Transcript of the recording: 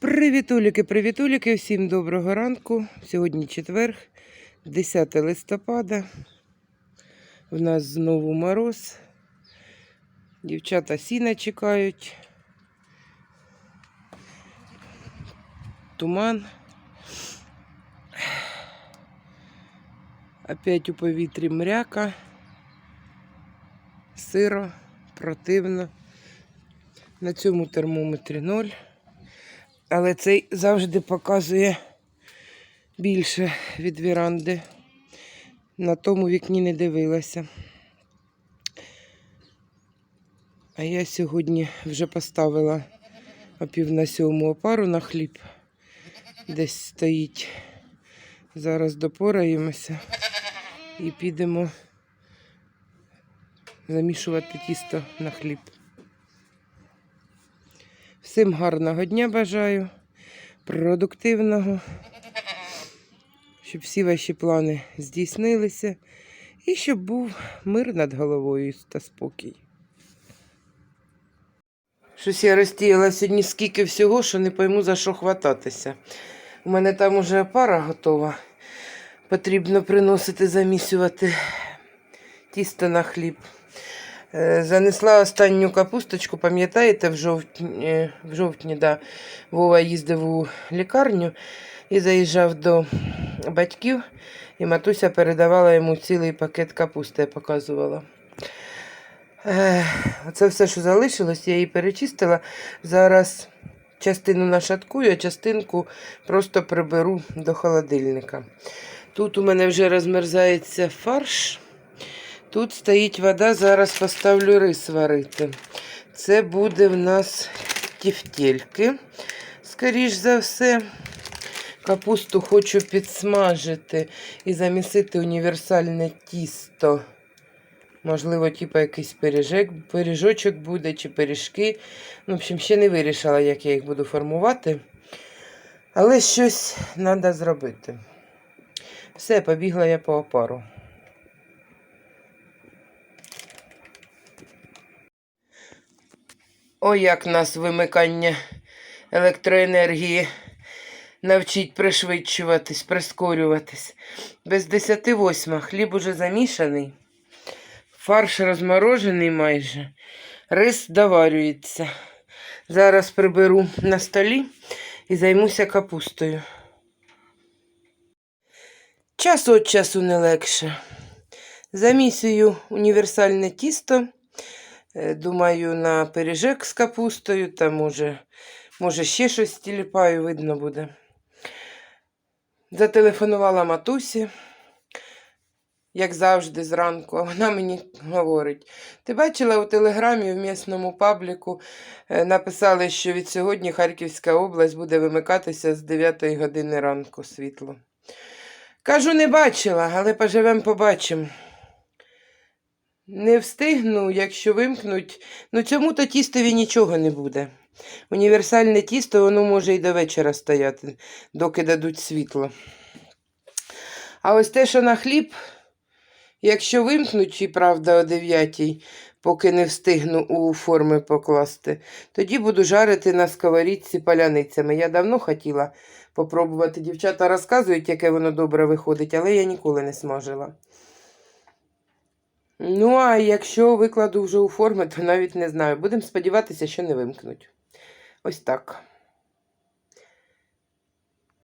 Привітуліки, привітуліки, всім доброго ранку. Сьогодні четверг, 10 листопада. У нас знову мороз. Дівчата сіна чекають. Туман. Опять у повітрі мряка. Сиро, противно. На цьому термометрі ноль. Але цей завжди показує більше від віранди. На тому вікні не дивилася. А я сьогодні вже поставила о пів на сьому опару на хліб. Десь стоїть. Зараз допораємося і підемо замішувати тісто на хліб. Всім гарного дня бажаю, продуктивного, щоб всі ваші плани здійснилися і щоб був мир над головою та спокій. Щось я розтіяла сьогодні скільки всього, що не пойму за що хвататися. У мене там уже пара готова. Потрібно приносити, замісювати тісто на хліб. Е, Занесла останню капусточку, пам'ятаєте, в жовтні, е, в жовтні да, Вова їздив у лікарню і заїжджав до батьків, і матуся передавала йому цілий пакет капусти, я показувала. Е, Це все, що залишилось, я її перечистила. Зараз частину нашаткую, а частинку просто приберу до холодильника. Тут у мене вже розмерзається фарш. Тут стоїть вода, зараз поставлю рис варити. Це буде в нас тівтєльки, скоріш за все. Капусту хочу підсмажити і замісити універсальне тісто. Можливо, типу якийсь пиріжок, пиріжочок буде чи пиріжки. Ну, в общем, ще не вирішила, як я їх буду формувати. Але щось треба зробити. Все, побігла я по опару. Ой, як нас вимикання електроенергії навчить пришвидшуватись, прискорюватись. Без 10 восьма хліб уже замішаний, фарш розморожений майже, рис доварюється. Зараз приберу на столі і займуся капустою. Час від часу не легше. Замісюю універсальне тісто. Е, Думаю, на пиріжок з капустою, та може, може ще щось тіліпаю, видно буде. Зателефонувала матусі, як завжди, зранку, а вона мені говорить: ти бачила у телеграмі в місному пабліку е, написали, що від сьогодні Харківська область буде вимикатися з 9 години ранку світло. Кажу, не бачила, але поживемо, побачимо. Не встигну, якщо вимкнуть, ну цьому то тістові нічого не буде. Універсальне тісто, воно може і до вечора стояти, доки дадуть світло. А ось те, що на хліб, якщо вимкнуть, і правда, о 9, поки не встигну у форми покласти, тоді буду жарити на сковорідці паляницями. Я давно хотіла попробувати. Дівчата розказують, яке воно добре виходить, але я ніколи не смажила. Ну, а якщо викладу вже у форми, то навіть не знаю. Будемо сподіватися, що не вимкнуть. Ось так.